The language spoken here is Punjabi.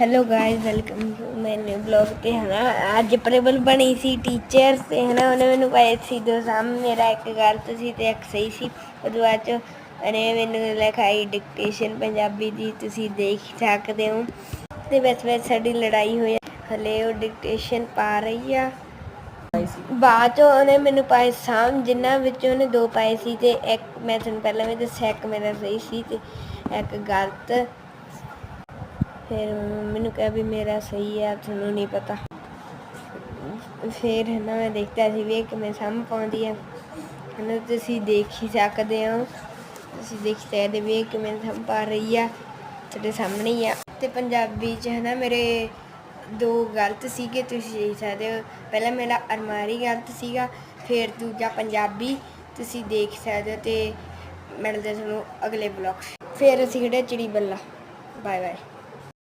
Hello guys welcome to my new blog ਤੇ ਹਨਾ, ਅੱਜ ਪ੍ਰੇਬਲ ਬਣੀ ਸੀ ਟੀਚਰ ਤੇ ਹਨਾ, ਉਹਨੇ ਮੈਨੂੰ ਪਾਏ ਸੀ ਦੋ ਸਾਮ ਮੇਰਾ ਇੱਕ ਗਲਤ ਸੀ ਤੇ ਇੱਕ ਸਹੀ ਸੀ। ਉਹਦੇ ਬਾਅਦ ਚ ਉਹਨੇ ਮੈਨੂੰ ਲਿਖਾਈ ਡਿਕਟੇਸ਼ਨ ਪੰਜਾਬੀ ਦੀ, ਤੁਸੀਂ ਦੇਖ ਸਕਦੇ ਹੋ। ਤੇ ਵਿੱਚ ਵਿੱਚ ਸਾਡੀ ਲੜਾਈ ਹੋਈ ਹਲੇ ਉਹ ਡਿਕਟੇਸ਼ਨ ਪਾ ਰਹੀ ਆ। ਬਾਅਦ ਚ ਉਹਨੇ ਮੈਨੂੰ ਪਾਏ ਸਾਮ ਜਿਨ੍ਹਾਂ ਵਿੱਚੋਂ ਉਹਨੇ ਦੋ ਪਾਏ ਸੀ ਤੇ ਇੱਕ, ਮੈਂ ਤੁਹਾਨੂੰ ਪਹਿਲਾਂ ਵੀ ਦੱਸਿਆ, ਇੱਕ ਮੇਰਾ ਸਹੀ ਸੀ ਤੇ ਇੱਕ ਗਲਤ। ਫਿਰ ਮੈਨੂੰ ਕਿਹਾ ਵੀ ਮੇਰਾ ਸਹੀ ਹੈ ਤੁਹਾਨੂੰ ਨਹੀਂ ਪਤਾ। ਫਿਰ ਹੈ ਨਾ ਮੈਂ ਦੇਖਦਾ ਸੀ ਵੀ ਇਹ ਕਿਵੇਂ ਸਮ ਪਾਉਂਦੀ ਹੈ। ਹਨਾ ਤੁਸੀਂ ਦੇਖ ਹੀ ਸਕਦੇ ਹੋ। ਤੁਸੀਂ ਦੇਖ ਸਕਦੇ ਵੀ ਕਿਵੇਂ ਸਮ ਪਾ ਰਹੀ ਆ ਤੁਹਾਡੇ ਸਾਹਮਣੇ ਹੀ ਆ ਤੇ ਪੰਜਾਬੀ ਚ ਹੈ ਨਾ ਮੇਰੇ ਦੋ ਗਲਤ ਸੀਗੇ, ਤੁਸੀਂ ਦੇਖ ਸਕਦੇ ਹੋ। ਪਹਿਲਾਂ ਮੇਰਾ ਅਰਮਾਰੀ ਗਲਤ ਸੀਗਾ, ਫਿਰ ਦੂਜਾ ਪੰਜਾਬੀ, ਤੁਸੀਂ ਦੇਖ ਸਕਦੇ ਹੋ ਤੇ ਮਿਲਦੇ ਤੁਹਾਨੂੰ ਅਗਲੇ ਬਲੌਗ ਫਿਰ ਅਸੀਂ ਖੜੇ ਚਿੜੀ ਬੱਲਾ ਬਾਏ ਬਾਏ